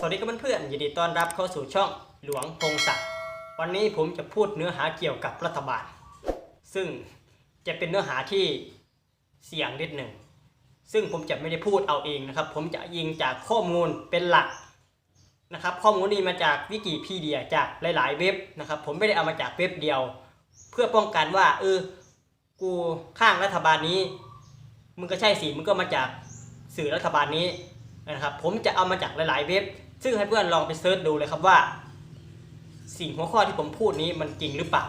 สวัสดีครับเพื่อนๆยินดีต้อนรับเข้าสู่ช่องหลวงพงศักดิ์วันนี้ผมจะพูดเนื้อหาเกี่ยวกับรัฐบาล ซึ่งจะเป็นเนื้อหาที่เสี่ยงนิดหนึ่ง ซึ่งผมจะไม่ได้พูดเอาเองนะครับ ผมจะยิงจากข้อมูลเป็นหลักนะครับ ข้อมูลนี้มาจากวิกิพีเดียจากหลาย ๆ เว็บนะครับ ผมไม่ได้เอามาจากเว็บเดียว เพื่อป้องกันว่าเออกูข้างรัฐบาลนี้มึงก็ใช่สิมึงก็มาจากสื่อรัฐบาลนี้นะครับ ผมจะเอามาจากหลาย ๆ เว็บ ซึ่งให้เพื่อนลองไปเซิร์ชดูเลยครับว่า สิ่งหัวข้อที่ผมพูดนี้มันจริงหรือเปล่า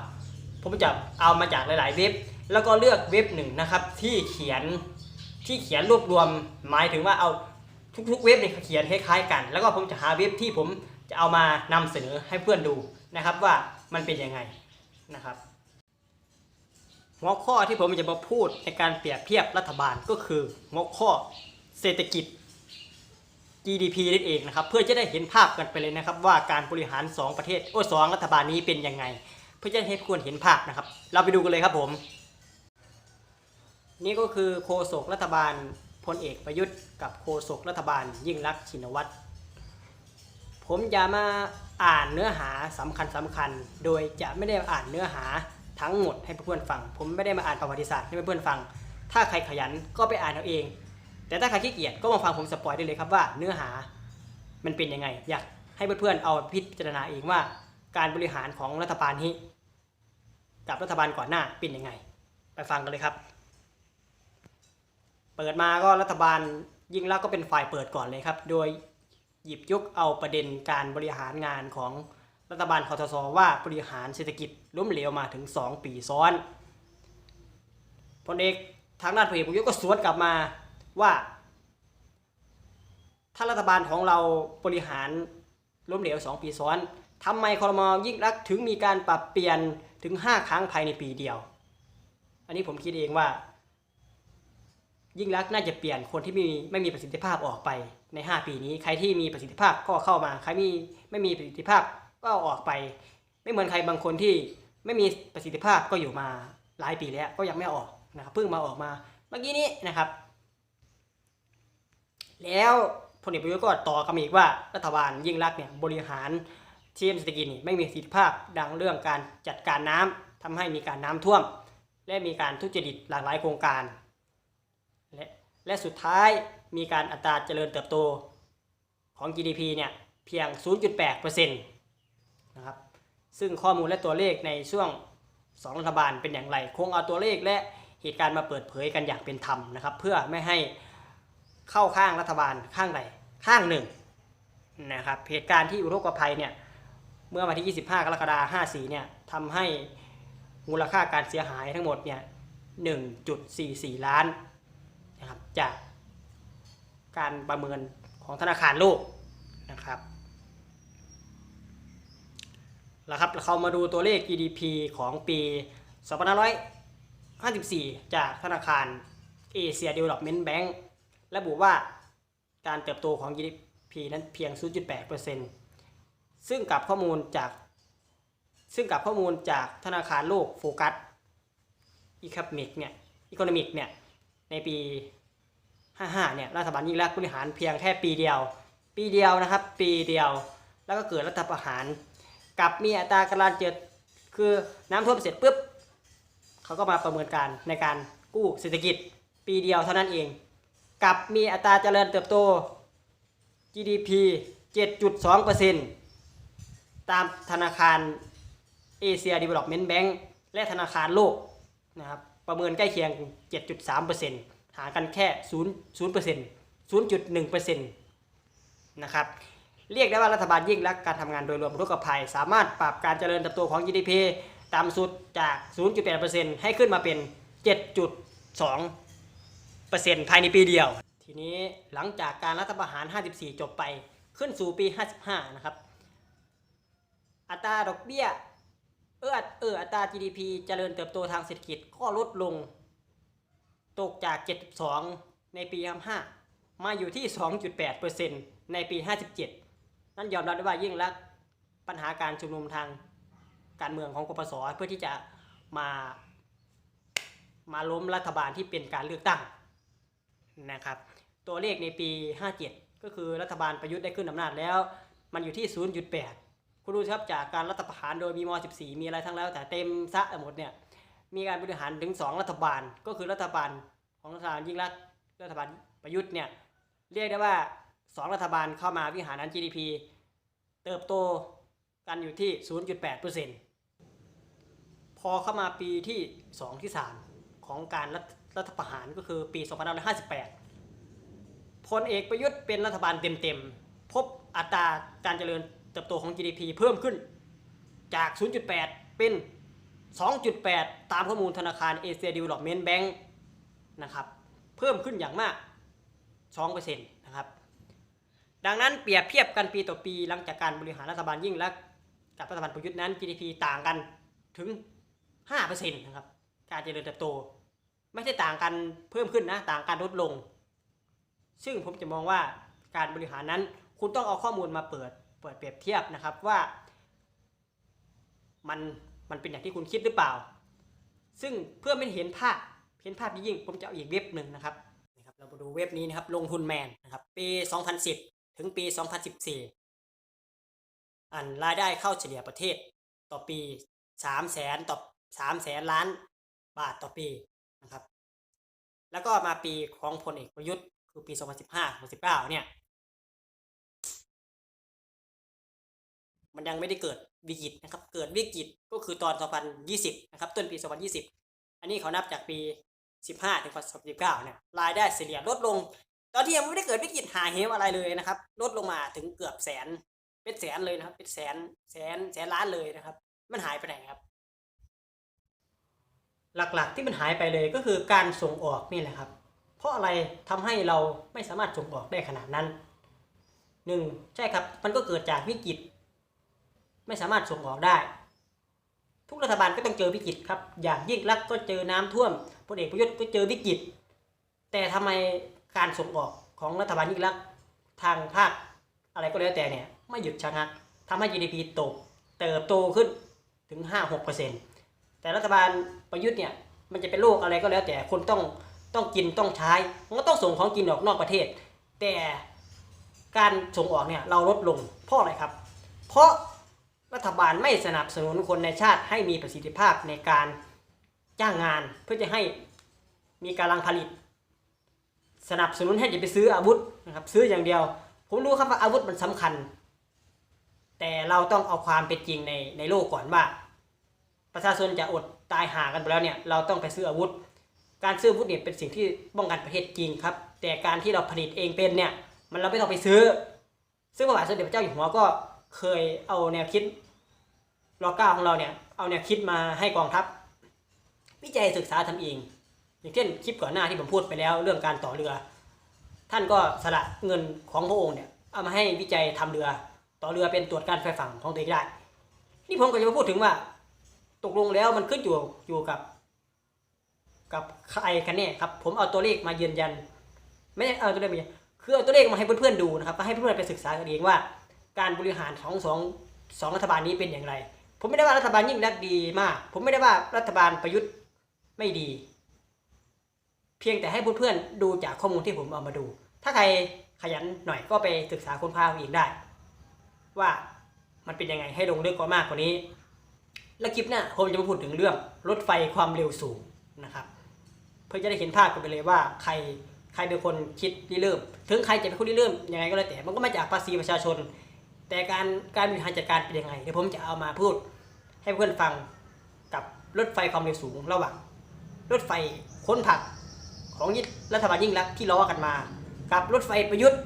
ผมจะเอามาจากหลาย ๆ เว็บ แล้วก็เลือกเว็บหนึ่งนะครับ ที่เขียนที่เขียนรวบรวม หมายถึงว่าเอาทุก ๆ เว็บเนี่ยเขียนคล้าย ๆ กัน แล้วก็ผมจะหาเว็บที่ผมจะเอามานำเสนอให้เพื่อนดูนะครับว่ามันเป็นยังไงนะครับ หัวข้อที่ผมจะมาพูดในการเปรียบเทียบรัฐบาลก็คือหัวข้อเศรษฐกิจ GDP นั่นเองนะครับเพื่อจะได้เห็นภาพกันไปเลยนะครับ ว่าการบริหาร 2 ประเทศโอ้สองรัฐบาลนี้เป็นยังไง เพื่อจะให้ควรเห็นภาพนะครับ เราไปดูกันเลยครับผม นี่ก็คือโฆษกรัฐบาลพลเอกประยุทธ์กับโฆษกรัฐบาลยิ่งรักษณ์ชินวัตรผมจะมาอ่านเนื้อหาสำคัญสำคัญ โดยจะไม่ได้อ่านเนื้อหาทั้งหมดให้เพื่อนฟัง ผมไม่ได้มาอ่านประวัติศาสตร์ให้เพื่อนฟัง ถ้าใครขยันก็ไปอ่านเอาเอง แต่ถ้าใครขี้เกียจก็มาฟังผมสปอยได้เลยครับว่าเนื้อหามันเป็นยังไง อยากให้เพื่อนๆเอาพิจารณาเองว่า การบริหารของรัฐบาลนี้กับรัฐบาลก่อนหน้าเป็นยังไง ไปฟังกันเลยครับ เปิดมาก็รัฐบาลยิ่งรักษณ์ก็เป็นฝ่ายเปิดก่อนเลยครับ โดยหยิบยกเอาประเด็นการบริหารงานของรัฐบาลคอทศว่าบริหารเศรษฐกิจล้มเหลวมาถึง 2 ปีซ้อนพลเอกทางด้านพลเอกประยุทธ์ก็สวนกลับมา ว่า ถ้ารัฐบาลของเราบริหารล้มเหลว 2 ปีซ้อนทำไมคอรมอยิ่งรักถึงมีการปรับเปลี่ยนถึง 5 ครั้งภายในปีเดียว อันนี้ผมคิดเองว่า ยิ่งรักน่าจะเปลี่ยนคนที่ไม่มีไม่มีประสิทธิภาพออกไปใน 5 ปีนี้ ใครที่มีประสิทธิภาพก็เข้ามา ใครมีไม่มีประสิทธิภาพก็ออกไป ไม่เหมือนใครบางคนที่ไม่มีประสิทธิภาพก็อยู่มาหลายปีแล้วก็ยังไม่ออกนะครับเพิ่งมาออกมาเมื่อกี้นี้นะครับ แล้วพลเอกประยุทธ์ก็ต่อคำอีกว่ารัฐบาลยิ่งรักเนี่ยบริหารทีมเศรษฐกิจนี่ไม่มีประสิทธิภาพดังเรื่องการจัดการน้ำทำให้มีการน้ำท่วม และมีการทุจริตหลากหลายโครงการ และและสุดท้ายมีการอัตราเจริญเติบโตของ GDP เนี่ยเพียง 0.8%นะครับซึ่งข้อมูลและตัวเลขในช่วง 2 รัฐบาลเป็นอย่างไร คงเอาตัวเลขและเหตุการณ์มาเปิดเผยกันอย่างเป็นธรรมนะครับ เพื่อไม่ให้ เข้าข้างรัฐบาลข้างใดข้างหนึ่งนะครับเหตุการณ์ที่อุทกภัยเนี่ยเมื่อวันที่ 25 กรกฎาคม 54 เนี่ยทำให้มูลค่าการเสียหายทั้งหมดเนี่ย 1.44 ล้านนะครับจากการประเมินของธนาคารโลกนะครับแล้วครับเรามาดูตัวเลข GDP ของปี 2554 จากธนาคารเอเชีย Development Bank ระบุว่าการเติบโตของ GDP นั้นเพียง 0.8%ซึ่งกับข้อมูลจาก ซึ่งกับข้อมูลจากธนาคารโลกโฟกัสอีค o มิกเนี่ยอีโคโนมิกเนี่ย ในปี 55 เนี่ย รัฐบาลยิ่งรักบริหารเพียงแค่ปีเดียว ปีเดียวนะครับ ปีเดียว แล้วก็เกิดรัฐประหาร กับมีอัตราการเจิดคือน้ำท่วมเสร็จปุ๊บ เขาก็มาประเมินการในการกู้เศรษฐกิจ ปีเดียวเท่านั้นเอง กับมีอัตราเจริญเติบโต GDP 7.2%ตามธนาคารเอเชีย Development Bank และธนาคารโลกนะครับประเมินใกล้เคียง 7.3%หารกันแค่ 0 0% 0.1%นะครับ เรียกได้ว่ารัฐบาลยิ่งรักการทำงานโดยรวมรุกภัย สามารถปรับการเจริญเติบโตของ GDP ต่ำสุดจาก 0.8%ให้ขึ้นมาเป็น 7.2% ภายในปีเดียว ทีนี้หลังจากการรัฐประหาร 54 จบไปขึ้นสู่ปี 55 นะครับ อัตราดอกเบี้ยเออเอออัตรา GDP เจริญเติบโตทางเศรษฐกิจก็ลดลง ตกจาก 72 ในปี 55 มาอยู่ที่ 2.8%ในปี 57 นั่นยอมรับได้ว่ายิ่งรักษณ์ปัญหาการชุมนุมทางการเมืองของกปสเพื่อที่จะมามาล้มรัฐบาลที่เป็นการเลือกตั้ง นะครับตัวเลขในปี 57 ก็คือรัฐบาลประยุทธ์ได้ขึ้นอำนาจแล้ว มันอยู่ที่ 0.8 คุณดูสิครับจากการรัฐประหารโดยมีม 14 มีอะไรทั้งแล้ว แต่เต็มซะหมดเนี่ยมีการบริหารถึง 2 รัฐบาล ก็คือรัฐบาลของรัฐบาลยิ่งรักรัฐบาลประยุทธ์เนี่ยเรียกได้ว่า 2 รัฐบาลเข้ามาวิหารนั้น GDP เติบโตกันอยู่ที่ 0.8%พอเข้ามาปีที่ 2 ที่ 3 ของการรัฐ รัฐประหารก็คือปี 2558 พลเอกประยุทธ์เป็นรัฐบาลเต็มๆ พบอัตราการเจริญเติบโตของ GDP เพิ่มขึ้นจาก 0.8 เป็น 2.8 ตามข้อมูลธนาคารเอเชียดีเวล็อปเมนต์แบงค์นะครับ เพิ่มขึ้นอย่างมาก 2%นะครับ ดังนั้นเปรียบเทียบกันปีต่อปีหลังจากการบริหารรัฐบาลยิ่งรักษณ์กับรัฐบาลประยุทธ์นั้น GDP ต่างกันถึง 5%นะครับ การเจริญเติบโต ไม่ใช่ต่างกันเพิ่มขึ้นนะ ต่างกันลดลง ซึ่งผมจะมองว่าการบริหารนั้น คุณต้องเอาข้อมูลมาเปิด เปิดเปรียบเทียบนะครับว่ามันมันเป็นอย่างที่คุณคิดหรือเปล่า ซึ่งเพื่อไม่เห็นภาพเห็นภาพยิ่งผมจะเอาอีกเว็บหนึ่งนะครับนะครับ เรามาดูเว็บนี้นะครับ ลงทุนแมนนะครับ ปี 2010 ถึงปี 2014 อันรายได้เข้าเฉลี่ยประเทศต่อปี3แสนต่อ3แสนล้านบาทต่อปี นะครับ แล้วก็มาปีของพลเอกประยุทธ์คือปี 2015 2019 เนี่ย มันยังไม่ได้เกิดวิกฤตนะครับ เกิดวิกฤตก็คือตอน 2020 นะครับ ต้นปี 2020 อันนี้เขานับจากปี 15ถึง2019 เนี่ย รายได้เฉลี่ยลดลง ตอนที่ยังไม่ได้เกิดวิกฤตหาเหวอะไรเลยนะครับ ลดลงมาถึงเกือบแสน เป็นแสนเลยนะครับ เป็นแสน แสน แสนล้านเลยนะครับ มันหายไปไหนครับ หลักๆที่มันหายไปเลยก็คือการส่งออกนี่แหละครับ เพราะอะไรทำให้เราไม่สามารถส่งออกได้ขนาดนั้นหนึ่งใช่ครับมันก็เกิดจากวิกฤต ไม่สามารถส่งออกได้ ทุกรัฐบาลก็ต้องเจอวิกฤตครับ อย่างยิ่งรักก็เจอน้ำท่วมพลเอกประยุทธ์ก็เจอวิกฤต แต่ทำไมการส่งออกของรัฐบาลยิ่งรักทางภาคอะไรก็แล้วแต่เนี่ยไม่หยุดชะงักทำให้ GDP ตกเติบโตขึ้นถึง 5-6% แต่รัฐบาลประยุทธ์เนี่ยมันจะเป็นโรคอะไรก็แล้ว แต่คนต้องต้องกินต้องใช้มันก็ต้องส่งของกินออกนอกประเทศ แต่การส่งออกเนี่ยเราลดลงเพราะอะไรครับ เพราะรัฐบาลไม่สนับสนุนคนในชาติให้มีประสิทธิภาพในการจ้างงานเพื่อจะให้มีการลังผลิต สนับสนุนให้จะไปซื้ออาวุธนะครับซื้ออย่างเดียว ผมรู้ครับว่าอาวุธมันสำคัญ แต่เราต้องเอาความเป็นจริงในในโลกก่อนว่า ประชาชนจะอดตายหากันไปแล้วเนี่ยเราต้องไปซื้ออาวุธ การซื้ออาวุธเนี่ยเป็นสิ่งที่ป้องกันประเทศจริงครับ แต่การที่เราผลิตเองเป็นเนี่ยมันเราไม่ต้องไปซื้อ ซึ่งพระบาทสมเด็จพระเจ้าอยู่หัวก็เคยเอาแนวคิดรอเก้าของเราเนี่ยเอาแนวคิดมาให้กองทัพ วิจัยศึกษาทำเอง อย่างเช่นคลิปก่อนหน้าที่ผมพูดไปแล้ว เรื่องการต่อเรือ ท่านก็สละเงินของพระองค์เนี่ยเอามาให้วิจัยทำเรือ ต่อเรือเป็นตรวจการไฟฝั่งของตัวเองได้ นี่ผมก็จะมาพูดถึงว่า ตกลงแล้วมันขึ้นอยู่อยู่กับ กับใครกันแน่ครับ ผมเอาตัวเลขมายืนยัน ไม่ได้เอาตัวเลขมายืนยันคือเอาตัวเลขมาให้เพื่อนๆดูนะครับให้เพื่อนๆไปศึกษากันเองว่า การบริหารของสองสองรัฐบาลนี้เป็นอย่างไร ผมไม่ได้ว่ารัฐบาลยิ่งรักดีมาก ผมไม่ได้ว่ารัฐบาลประยุทธ์ไม่ดี เพียงแต่ให้เพื่อนๆดูจากข้อมูลที่ผมเอามาดู ถ้าใครขยันหน่อยก็ไปศึกษาค้นคว้าเอาเองได้ ว่ามันเป็นยังไงให้ลงลึกกว่ามากกว่านี้ แล้วคลิปหน้าผมจะมาพูดถึงเรื่องรถไฟความเร็วสูงนะครับ เพื่อจะได้เห็นภาพกันไปเลยว่าใครใครเป็นคนคิดริเริ่ม ถึงใครจะเป็นคนริเริ่มยังไงก็แล้วแต่มันก็มาจากภาษีประชาชน แต่การการบริหารจัดการเป็นยังไงเดี๋ยวผมจะเอามาพูดให้เพื่อนฟังกับรถไฟความเร็วสูงระหว่างรถไฟค้นผักของยึดรัฐบาลยิ่งรักที่ล้อกันมา กับรถไฟประยุทธ์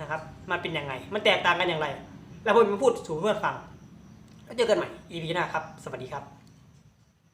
นะครับมันเป็นยังไง มันแตกต่างกันอย่างไร แล้วผมจะมาพูดสู่เพื่อนฟัง แล้วเจอกันใหม่ EP หน้าครับ สวัสดีครับ